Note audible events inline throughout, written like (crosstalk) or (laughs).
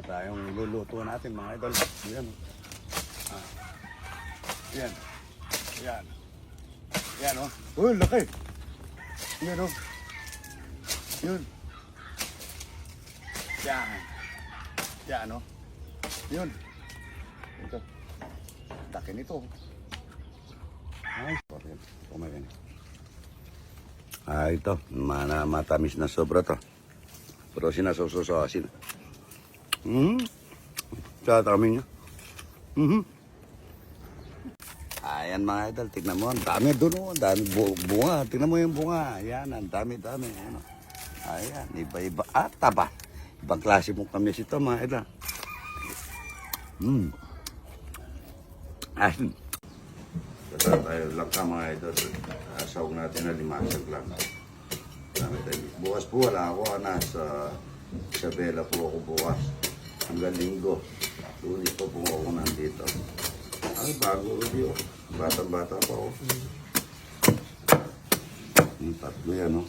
Dalawa tayong luluto natin mga idol. Yan. Ah. Yan. Yan. Yan oh. Uy, laki. Yan oh. Yun. Yan. Yan oh. Yun. Ito. Laki nito. Ay, sorry. Kumain. Ah, ito. Mana, matamis na sobra to. Pero sinasawsaw asin. Hmm. Sa dami niya. Mhm. Ayan mga idol, tignan mo. Ang dami doon, oh. Dami bu- bunga. Tignan mo yung bunga. Ayan, ang dami-dami. Ano. Ayan, iba-iba. At taba. Ibang klase mong kamis ito mga idol. Hmm. Asin. Basta tayo lang ka mga idol. Asawag natin na limasag lang. Dami tayo. Bukas po wala ako. Nasa Isabela po ako bukas. Hanggang linggo. Lunes po po ako nandito. Ay, bago ulit yun. Batang-bata pa ako. Yung tatlo yan, no?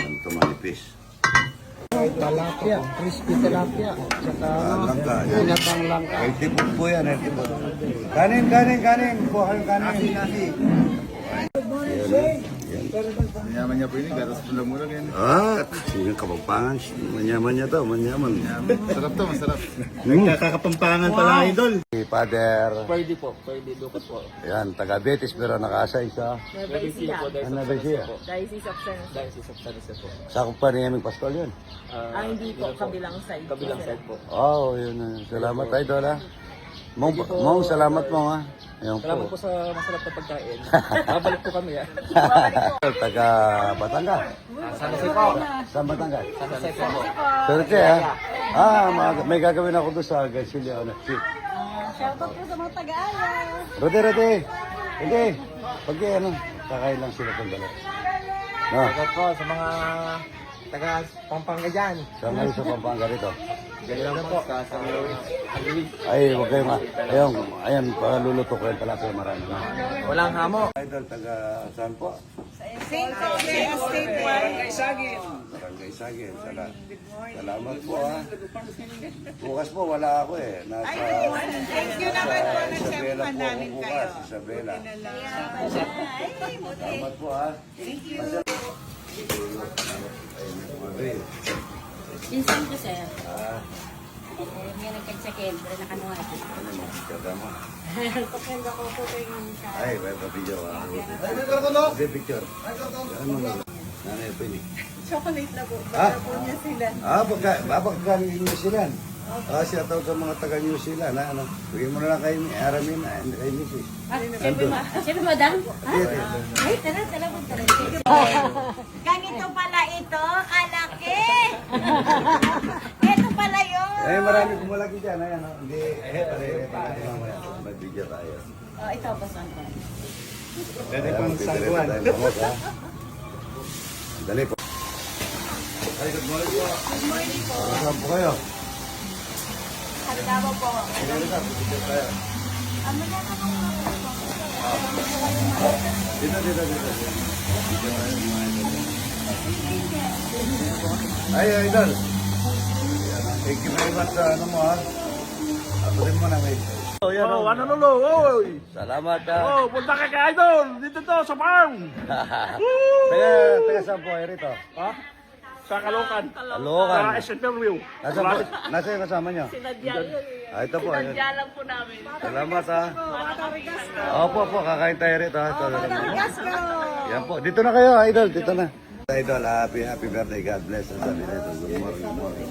Ano ito manipis? Tilapia, crispy tilapia. Tsaka Ah, langka, pinatang langka. Ay, tipog po yan, eh, tipog. Kanin, kanin, kanin. Kayong kanin. Nasi, Yaman niya po ini, gatas pulang murag yan. Ah, yung kabagpangan. Manyaman niya to, manyaman. Masarap to, masarap. Nagkakapampangan pala idol. Si Father, Pwede po, pwede dukot po. yan, taga Betis pero nakaasay sa siya po, Ano ba siya? po. Diocese of San Jose. Dahil sa San po. Sakop pa rin yung pastol yun. Ah, hindi po, kabilang side. Kabilang side po. Oo, oh, yun. yun. Salamat, idol, ha. Mong, mong salamat mo, ha. Ayun Salamat po. po sa masarap na pagkain. (laughs) Babalik po kami ah. (laughs) taga Batangas. San Jose po. Sa Batangas. San Jose po. Sorte, ha. Ah, mga- may gagawin ako doon sa Garcilia. Ano, si Shoutout po sa mga taga-aya. Rote, rote. Hindi. Pag ano, kakain lang sila kung dalawa. No, Salamat po sa mga taga Pampanga dyan. saan kayo sa Pampanga rito? Ganyan lang po. Sa San Luis. Ay, huwag kayo ma... Ayun, ayan, paluluto ko yung talapia marami. Walang hamo. Idol, taga saan po? St. Jose State Barangay Sagin. Barangay Sagin. Sala, salamat po ha. Bukas po wala ako eh. Nasa, Thank you naman po na Isabela siyempre po ako namin kayo. bukas. Isabela. Salamat po ha. Thank you. Pinsan ko, sir. Ah, Eh, may nagkagsakit, pero nakanuha ko. ano mo, kada mo. Kapag ako po kayo ng sa... Ay, may pa-video ha. Hindi, picture. Ano mo? Nanay, pwede. Chocolate na po. Ah? Baka po niya sila. Ah, babagka ng New Zealand. Ah, siya tawag sa mga taga New Zealand. Ha? Ano? Bigyan mo na lang kay Aramin, ah, kay Mrs. Ah, siyempre, ma siyempre, madam. Ha? Ay, tara, tara, tara. Ganito pala ito, kalaki. Ito pala yun. Eh, marami kumalaki dyan. Ayan, oh. Hindi, eh, pare, pare, mamaya. Mag-video tayo. Oh, ito, pasan ko. Dali pang sangguan. Dali po. Ay, good morning po. Good morning po. Saan po kayo? Halidawa po. Dali ka, picture tayo. Dito, dito, dito. Mga idol. Ay, idol. Thank you very much sa ano mo ha. Ako rin mo na may. Oh, yan, Oh, ano nulo, oy. Salamat ha. Oh, punta ka kay idol. Dito to sa farm. (laughs) taga, taga saan po kayo rito? Ha? Sa Kalokan. Kalokan. Sa SNW. Nasa po, nasa yung kasama niyo? Sinadya yun. Ah, ito po. Ayun. Sinadya lang po namin. Salamat ha. Opo po, kakain tayo rito ha. Ko. yan po. Dito na kayo, idol. Dito na. Idol, happy, happy birthday. God bless. Ang sabi nito. Good morning, good morning.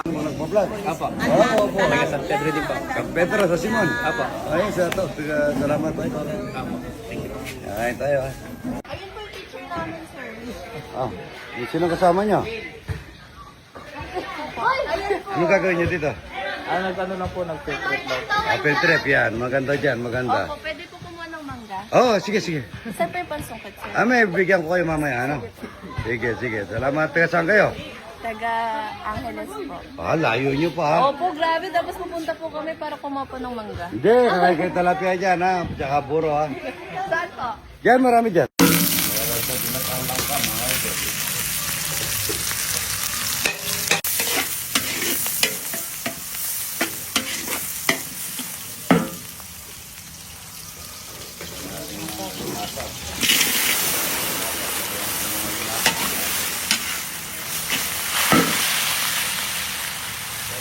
Ang mga nagpa-vlog. Apa. Oo, opo. Taga San Pedro din po. Kang Pedro sa Simon. Apa. Ay, sa to. Tiga- Salamat po. Kakain tayo ha. Ayun po yung picture namin, sir. Ah, sino kasama niyo? Ano gagawin niyo dito? Ah, nag-ano lang po, nag-filtrate lang. Apple trip yan. Maganda dyan, maganda. Opo, mangga. Oh, sige, sige. Saan po yung pansungkit, sir? Ah, may bigyan ko kayo mamaya, ano? Sige, sige. Salamat. Taga saan kayo? Taga Angeles po. Ah, layo nyo pa ha. Opo, grabe. Tapos pupunta po kami para kumapo ng mangga. Hindi, kakain kayo talapia dyan ha. Tsaka buro ha. Saan po? Diyan, marami dyan.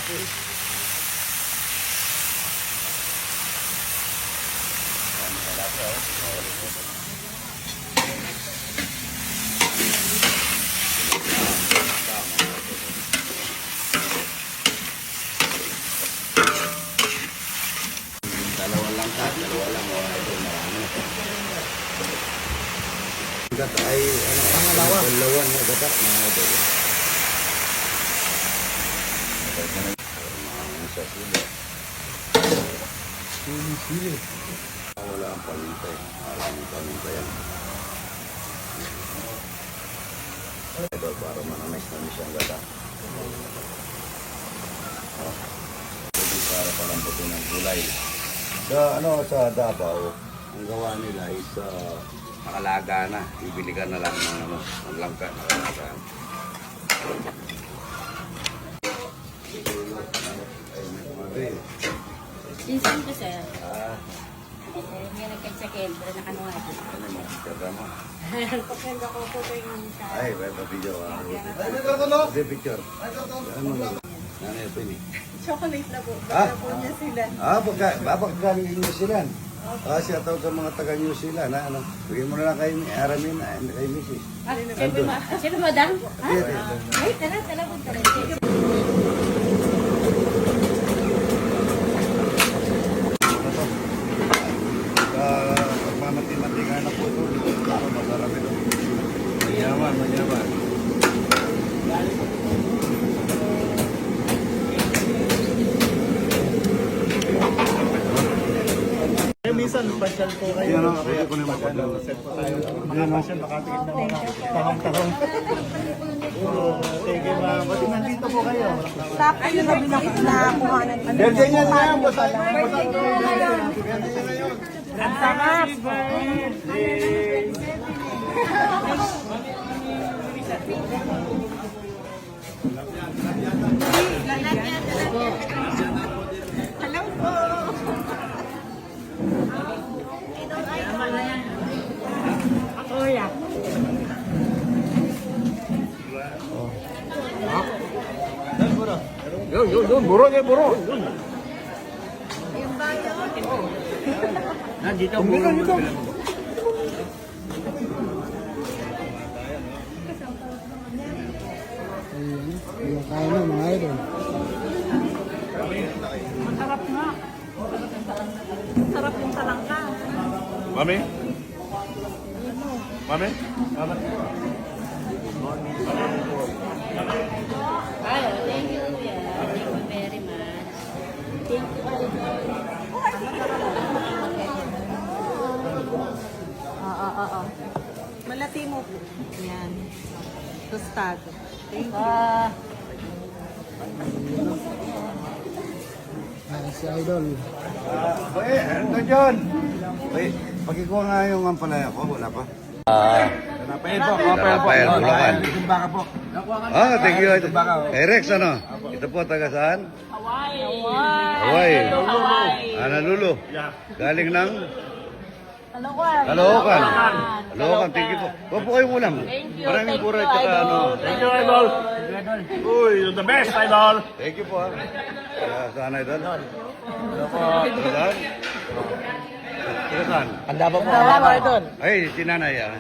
Dalawa lang ka, dalawa lang. O, ito, marami. Gat ay, ano, pangalawa. Pangalawan na gata, mga ito. Sila. Sili, Wala ang palintay. Palintay yan. Ito, para manamis na siyang gata. Oh. Pwede para palambutin ng gulay. Sa ano sa Davao, ang gawa nila is uh, nakalaga na. Bibili ka na lang ng ano, ng langka, nakalaga. Ay, may Season ko, sir. Ah, Eh, may nagkagsakil, pero nakanuha. ano mo, kada mo. Pagkanda ko po kayo ng Ay, may video. ah. Hindi, picture. Ano mo lang. Nanay, ito ni. Chocolate na po. Ah? Baka po niya sila. Ah, pagka, babak galing New Zealand. Ah, siya tawag sa mga taga New Zealand, ha, ano. Bigyan mo na lang kay Aramin, ah, kay Mrs. Siyempre, ma Siyempre, madam. Ah, Ay, tara, tara, punta rin. Uh, pagmamati-matingan na po ito. Para masarap ito. Manyaman, manyaman. Eh, minsan, pasyal po kayo. Yan ang kaya ko na magpagano. Set po tayo. Mga pasyal, makatingin ng mga tahong-tahong. Thank you, ma'am. Pati nandito po kayo. Sakto yun na binak- nakuha ng ano. Birthday niya na yan. Ang sarap! Birthday! Hello po. Kuya. Yun, yun, yun. Buro niya, buro. Nandito, buro. Dito. Masarap nga. Sarap yung talangka. Mami? Mami? Ay, thank you, kuya. Thank you very much. Thank you, Oo, oo, oo. Malati mo po. Yan. Tostado. Thank you. Ah, Ah, Oye, ano dyan? Oye, pakikuha nga yung ampalaya ko, wala pa. Ah, Napay po, kapay po. Rafael Bulacan. Baka po. Ah, thank you. Eh, Rex, ano? Ito po, taga saan? Hawaii. Hawaii. Ah, Nalulu. Galing ng? Caloocan. Caloocan. Caloocan, thank you po. Huwag po kayong ulam. Thank you, Maraming thank pura you, at saka idol. ano. Thank you, idol. Uy, you're the best, idol. Thank you po. ah. Kaya saan idol? Taga saan? Taga saan? Handa pa po. Handa pa idol. Ay, si nanay ah.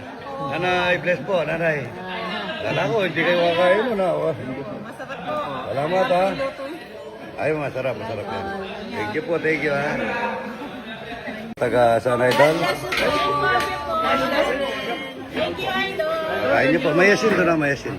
Nanay, bless po, nanay. Kala ko, hindi kayo kakain mo na. oh. Masarap po. Salamat ha. Ay, masarap, masarap yan. Thank you po, thank you ha. Taga saan idol? Thank you, idol. Kain niyo po, mayasin doon na mayasin.